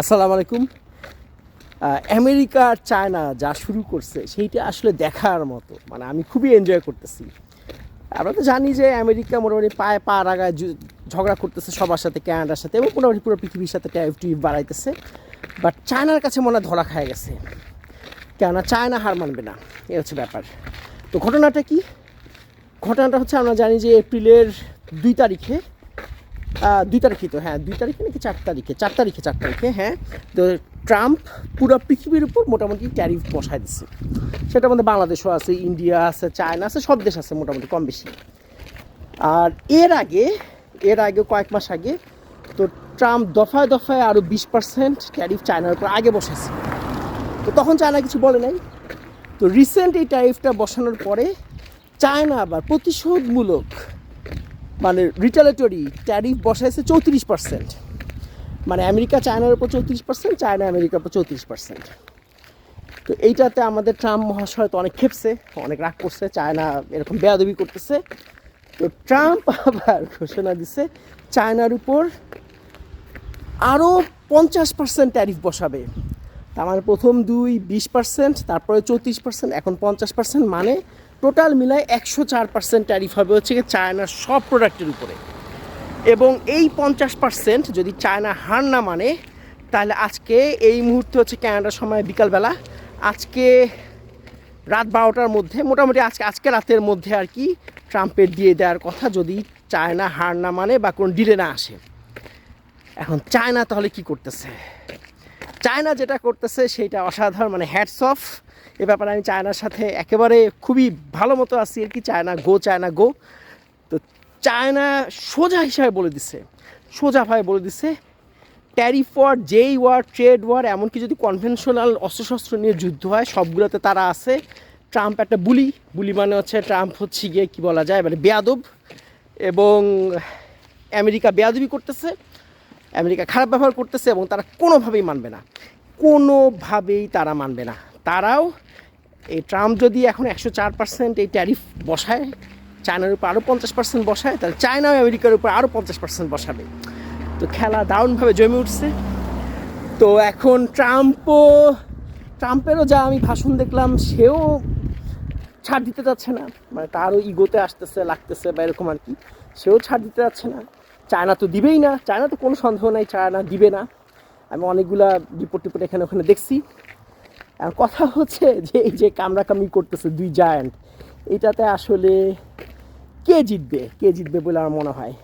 আসসালামু আলাইকুম। America China যা শুরু করছে, সেইটা আসলে দেখার মতো। মানে আমি খুবই এনজয় করতেছি। আমরা তো জানি যে আমেরিকা মোটামুটি পায়ে পা রাগায় ঝগড়া করতেছে সবার সাথে ক্যানাডার সাথে এবং মোটামুটি পুরো পৃথিবীর সাথে ট্যারিফ টুইফ বাড়াইতেছে। বাট চায়নার কাছে মনে হয় ধরা খায় গেছে। কেননা চায়না হার মানবে না। এ হচ্ছে ব্যাপার। তো ঘটনাটা কি? ঘটনাটা হচ্ছে আমরা জানি যে এপ্রিলের দুই তারিখে দুই তারিখে তো হ্যাঁ দুই তারিখে নাকি চার তারিখে? চার তারিখে চার তারিখে হ্যাঁ। তো ট্রাম্প পুরো পৃথিবীর উপর মোটামুটি ট্যারিফ বসায় দিচ্ছে সেটার মধ্যে বাংলাদেশও আছে, ইন্ডিয়া আছে, চায়না আছে, সব দেশ আছে মোটামুটি কম বেশি। আর এর আগে এর আগে কয়েক মাস আগে, তো ট্রাম্প দফায় দফায় আরও বিশ পার্সেন্ট ট্যারিফ চায়নার উপর আগে বসেছে তো তখন চায়না কিছু বলে নাই। তো রিসেন্ট এই ট্যারিফটা বসানোর পরে চায়না আবার প্রতিশোধমূলক মানে রিটালেটরি ট্যারিফ বসাইছে চৌত্রিশ পার্সেন্ট মানে আমেরিকা, চায়নার উপর চৌত্রিশ পার্সেন্ট চায়না, আমেরিকার উপর চৌত্রিশ পার্সেন্ট তো এইটাতে আমাদের ট্রাম্প মহাশয় তো অনেক খেপছে, অনেক রাগ করছে, চায়না এরকম বেয়াদবি করতেছে। তো ট্রাম্প আবার ঘোষণা দিছে, চায়নার উপর আরও পঞ্চাশ পার্সেন্ট ট্যারিফ বসাবে। তার মানে প্রথম দুই বিশ পার্সেন্ট তারপরে চৌত্রিশ পার্সেন্ট এখন পঞ্চাশ পার্সেন্ট মানে টোটাল মিলায় একশো চার পার্সেন্ট ট্যারিফ হবে হচ্ছে চায়নার সব প্রোডাক্টের উপরে। এবং এই পঞ্চাশ পার্সেন্ট যদি চায়না হার না মানে তাহলে আজকে এই মুহূর্তে হচ্ছে ক্যানাডার সময় বিকালবেলা, আজকে রাত বারোটার মধ্যে, মোটামুটি আজকে আজকে রাতের মধ্যে আর কি ট্রাম্পের দিয়ে দেওয়ার কথা যদি চায়না হার না মানে বা কোনো ডিলে না আসে। এখন চায়না তাহলে কি করতেছে? চায়না যেটা করতেছে সেটা অসাধারণ মানে হ্যাটস অফ এ ব্যাপারে আমি চায়নার সাথে একেবারে খুবই ভালো মতো আছি আর কি, চায়না গো চায়না গো। তো চায়না সোজা হিসাবে বলে দিছে সোজাভাবে বলে দিছে ট্যারিফ ওয়ার যেই ওয়ার ট্রেড ওয়ার এমনকি যদি কনভেনশনাল অস্ত্রশস্ত্র নিয়ে যুদ্ধ হয়, সবগুলোতে তারা আছে। ট্রাম্প একটা বুলি বুলি মানে হচ্ছে ট্রাম্প হচ্ছে গিয়ে কী বলা যায় মানে বেয়াদব এবং আমেরিকা বেয়াদবি করতেছে, আমেরিকা খারাপ ব্যবহার করতেছে এবং তারা কোনোভাবেই মানবে না। কোনোভাবেই তারা মানবে না। তারাও এই ট্রাম্প যদি এখন একশো চার পার্সেন্ট এই ট্যারিফ বসায়, চায়নার উপর আরও পঞ্চাশ পার্সেন্ট বসায়, তাহলে চায়নাও আমেরিকার উপর আরও পঞ্চাশ পার্সেন্ট বসাবে। তো খেলা দারুণভাবে জমে উঠছে। তো এখন ট্রাম্পও, ট্রাম্পেরও যা আমি ভাষণ দেখলাম, সেও ছাড় দিতে যাচ্ছে না। মানে তারও ইগোতে আসতেছে, লাগতেছে বা এরকম আর কি। সেও ছাড় দিতে যাচ্ছে না। চায়না তো দিবেই না। চায়না তো কোনো সন্দেহ নাই, চায়না দিবে না। আমি অনেকগুলা রিপোর্ট টিপোর্ট এখানে ওখানে দেখছি। আর কথা হচ্ছে যে এই যে কামড়াকামড়ি করতেছে দুই জায়ান্ট এটাতে আসলে কে জিতবে? কে জিতবে বলে আমার মনে হয়?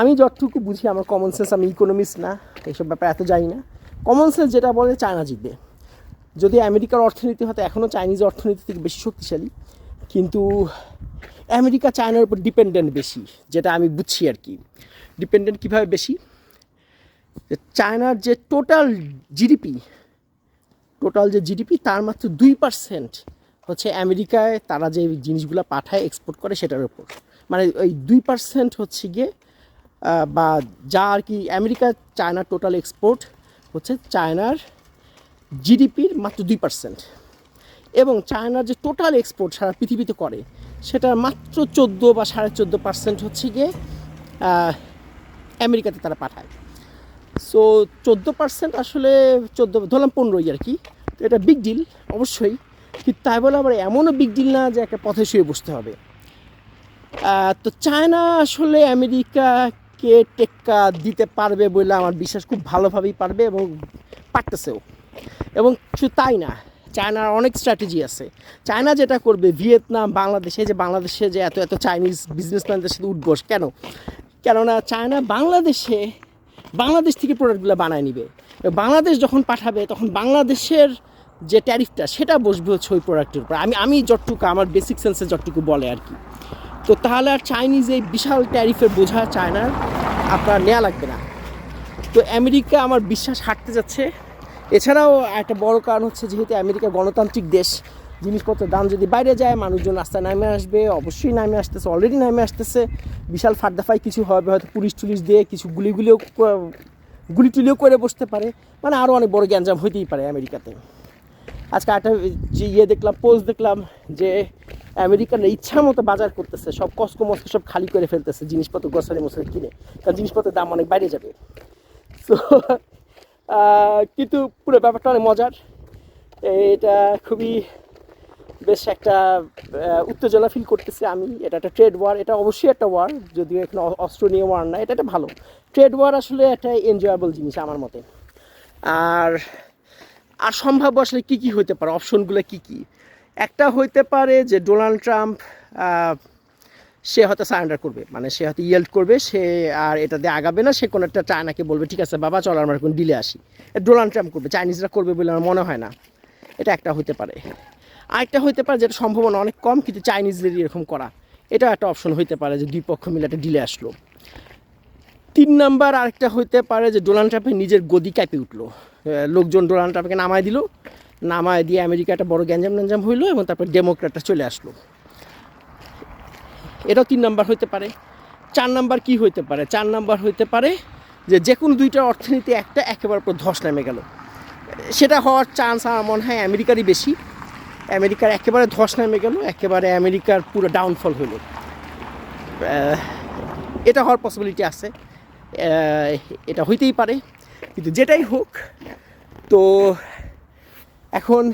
আমি যতটুকু বুঝি আমার কমন সেন্স আমি ইকোনমিস্ট না, এইসব ব্যাপারে এত জানি না। কমন সেন্স যেটা বলে চায়না জিতবে। যদি আমেরিকার অর্থনীতি হয়তো এখনও চাইনিজ অর্থনীতি থেকে বেশি শক্তিশালী, কিন্তু আমেরিকা চায়নার উপর ডিপেন্ডেন্ট বেশি, যেটা আমি বুঝছি আর কি। ডিপেন্ডেন্ট কীভাবে বেশি? চায়নার যে টোটাল জিডিপি টোটাল যে জিডিপি, তার মাত্র দুই পার্সেন্ট হচ্ছে আমেরিকায় তারা যে জিনিসগুলো পাঠায় এক্সপোর্ট করে, সেটার উপর। মানে ওই দুই পার্সেন্ট হচ্ছে গিয়ে বা যা আর কি আমেরিকা চায়নার টোটাল এক্সপোর্ট হচ্ছে চায়নার জিডিপির মাত্র দুই পার্সেন্ট এবং চায়নার যে টোটাল এক্সপোর্ট সারা পৃথিবীতে করে, সেটার মাত্র চোদ্দ বা সাড়ে চোদ্দ পার্সেন্ট হচ্ছে গিয়ে আমেরিকাতে তারা পাঠায়। সো চোদ্দ পার্সেন্ট আসলে চোদ্দ, ধরলাম পনেরোই আর কি। তো এটা বিগ ডিল অবশ্যই। কিন্তু তাই বলে আবার এমনও বিগ ডিল না যে একটা পথে শুয়ে বসতে হবে। তো চায়না আসলে আমেরিকাকে টেক্কা দিতে পারবে বলে আমার বিশ্বাস খুব ভালোভাবেই পারবে এবং পারতেছেও। এবং শুধু তাই না, চায়নার অনেক স্ট্র্যাটেজি আছে। চায়না যেটা করবে, ভিয়েতনাম, বাংলাদেশে যে বাংলাদেশে যে এত এত চাইনিজ বিজনেসম্যানদের সাথে উঠবস, কেন? কেননা চায়না বাংলাদেশে বাংলাদেশ থেকে প্রোডাক্টগুলো বানায় নিবে। বাংলাদেশ যখন পাঠাবে, তখন বাংলাদেশের যে ট্যারিফটা সেটা বসবে হচ্ছে ওই প্রোডাক্টের উপর। আমি আমি যতটুকু, আমার বেসিক সেন্সে যতটুকু বলে আর কি। তো তাহলে আর চাইনিজ এই বিশাল ট্যারিফের বোঝা চায়নার আপনার নেওয়া লাগবে না। তো আমেরিকা আমার বিশ্বাস হাঁটতে যাচ্ছে। এছাড়াও একটা বড় কারণ হচ্ছে যেহেতু আমেরিকা গণতান্ত্রিক দেশ জিনিসপত্রের দাম যদি বাইরে যায়, মানুষজন রাস্তায় নামে আসবে, অবশ্যই নামে আসতেছে অলরেডি নামে আসতেছে। বিশাল ফাটদাফাই কিছু হবে, হয়তো পুলিশ টুলিশ দিয়ে কিছু গুলিগুলিও গুলি টুলিও করে বসতে পারে। মানে আরও অনেক বড় গ্যাঞ্জাম হইতেই পারে আমেরিকাতে। আজকে একটা যে ইয়ে দেখলাম পোস্ট দেখলাম যে আমেরিকানরা ইচ্ছা মতো বাজার করতেছে, সব কসকো মস্কো সব খালি করে ফেলতেছে, জিনিসপত্র গ্রসারি মশারি কিনে। কারণ জিনিসপত্রের দাম অনেক বাইরে যাবে। তো কিন্তু পুরো ব্যাপারটা অনেক মজার। এটা খুবই বেশ একটা উত্তেজনা ফিল করতেছি আমি। এটা একটা ট্রেড ওয়ার এটা অবশ্যই একটা ওয়ার যদিও এখানে অস্ত্র নিয়ে ওয়ার না, এটা একটা ভালো। ট্রেড ওয়ার আসলে একটা এনজয়েবল জিনিস আমার মতে। আর আর সম্ভাব্য আসলে কী কী হতে পারে? অপশনগুলো কী কী? একটা হইতে পারে যে ডোনাল্ড ট্রাম্প সে হয়তো সারেন্ডার করবে। মানে সে হয়তো ইয়েল্ড করবে, সে আর এটা দিয়ে আগাবে না, সে কোনো একটা চায়নাকে বলবে, ঠিক আছে বাবা, চল আমরা কোনো ডিলে আসি। ডোনাল্ড ট্রাম্প করবে চাইনিজরা করবে বলে আমার মনে হয় না। এটা একটা হতে পারে। আরেকটা হইতে পারে যেটা সম্ভাবনা অনেক কম, কিন্তু চাইনিজদেরই এরকম করা। এটা একটা অপশন হইতে পারে যে দুই পক্ষ মিলে একটা ডিলে আসলো। তিন নাম্বার আরেকটা হইতে পারে যে ডোনাল্ড ট্রাম্পের নিজের গদি কাঁপে উঠল। লোকজন ডোনাল্ড ট্রাম্পকে নামায় দিল, নামায় দিয়ে আমেরিকা একটা বড় গ্যাঞ্জাম গ্যাঞ্জাম হইল এবং তারপর ডেমোক্রেটটা চলে আসলো। এটাও তিন নাম্বার হইতে পারে। চার নাম্বার কি হইতে পারে? চার নাম্বার হইতে পারে যে যে কোনো দুইটা অর্থনীতি একটা একেবারে ধস নেমে গেল। সেটা হওয়ার চান্স আমার মনে হয় আমেরিকারই বেশি। আমেরিকার একেবারে ধস নেমে গেল, একেবারে আমেরিকার পুরো ডাউনফল হলো। এটা হওয়ার পসিবিলিটি আছে। এটা হইতেই পারে, কিন্তু যেটাই হোক, তো এখন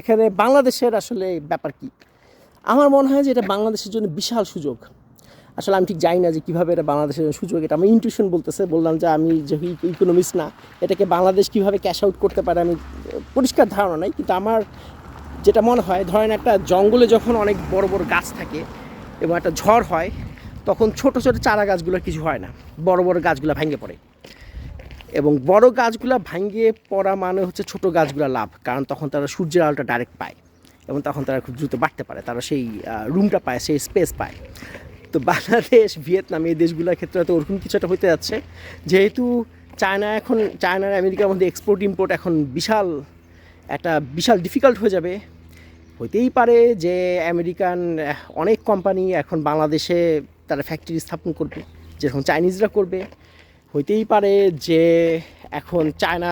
এখানে বাংলাদেশের আসলে ব্যাপার কি? আমার মনে হয় যে এটা বাংলাদেশের জন্য বিশাল সুযোগ। আসলে আমি ঠিক জানি না যে কীভাবে এটা বাংলাদেশের সুযোগ, এটা আমার ইনটিউশন বলতেছে, বললাম যে আমি যে ইকোনমিক্স না, এটাকে বাংলাদেশ কীভাবে ক্যাশ আউট করতে পারে আমি পরিষ্কার ধারণা নাই, কিন্তু আমার যেটা মনে হয়, ধরেন একটা জঙ্গলে যখন অনেক বড় বড় গাছ থাকে এবং একটা ঝড় হয়, তখন ছোট ছোট চারা গাছগুলো কিছু হয় না। বড় বড় গাছগুলো ভেঙে পড়ে। এবং বড় গাছগুলো ভাঙিয়ে পড়া মানে হচ্ছে ছোট গাছগুলো লাভ, কারণ তখন তারা সূর্যের আলোটা ডাইরেক্ট পায় এবং তখন তারা খুব দ্রুত বাড়তে পারে। তারা সেই রুমটা পায়, সেই স্পেস পায়। তো বাংলাদেশ, ভিয়েতনাম এই দেশগুলোর ক্ষেত্রে হয়তো ওরকম কিছু একটা হতে যাচ্ছে। যেহেতু চায়না এখন চায়নার আমেরিকার মধ্যে এক্সপোর্ট ইম্পোর্ট এখন বিশাল একটা বিশাল ডিফিকাল্ট হয়ে যাবে। হইতেই পারে যে আমেরিকান অনেক কোম্পানি এখন বাংলাদেশে তারা ফ্যাক্টরি স্থাপন করবে, যেরকম চাইনিজরা করবে। হইতেই পারে যে এখন চায়না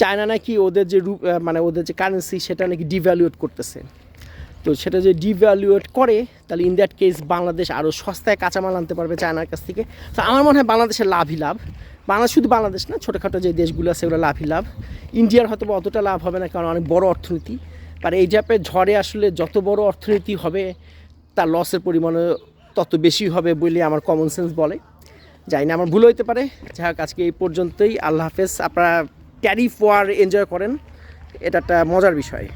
চায়না নাকি ওদের যে রূপ মানে ওদের যে কারেন্সি সেটা নাকি ডিভ্যালুয়েট করতেছে। তো সেটা যে ডিভ্যালুয়েট করে, তাহলে ইন দ্যাট কেস বাংলাদেশ আরও সস্তায় কাঁচামাল আনতে পারবে চায়নার কাছ থেকে। তো আমার মনে হয় বাংলাদেশের লাভই লাভ। বাংলাদেশ শুধু বাংলাদেশ না, ছোটোখাটো যে দেশগুলো আছে সেগুলো লাভই লাভ। ইন্ডিয়ার হয়তো অতটা লাভ হবে না, কারণ অনেক বড় অর্থনীতি। আর এই টাইপের ঝড়ে আসলে যত বড় অর্থনীতি হবে, তার লসের পরিমাণও তত বেশি হবে বলে আমার কমন সেন্স বলে। জানি না, আমার ভুল হইতে পারে। যাই হোক, আজকে এই পর্যন্তই। আল্লাহ হাফেজ। আপনারা ট্যারিফ ওয়ার এনজয় করেন। এটা একটা মজার বিষয়।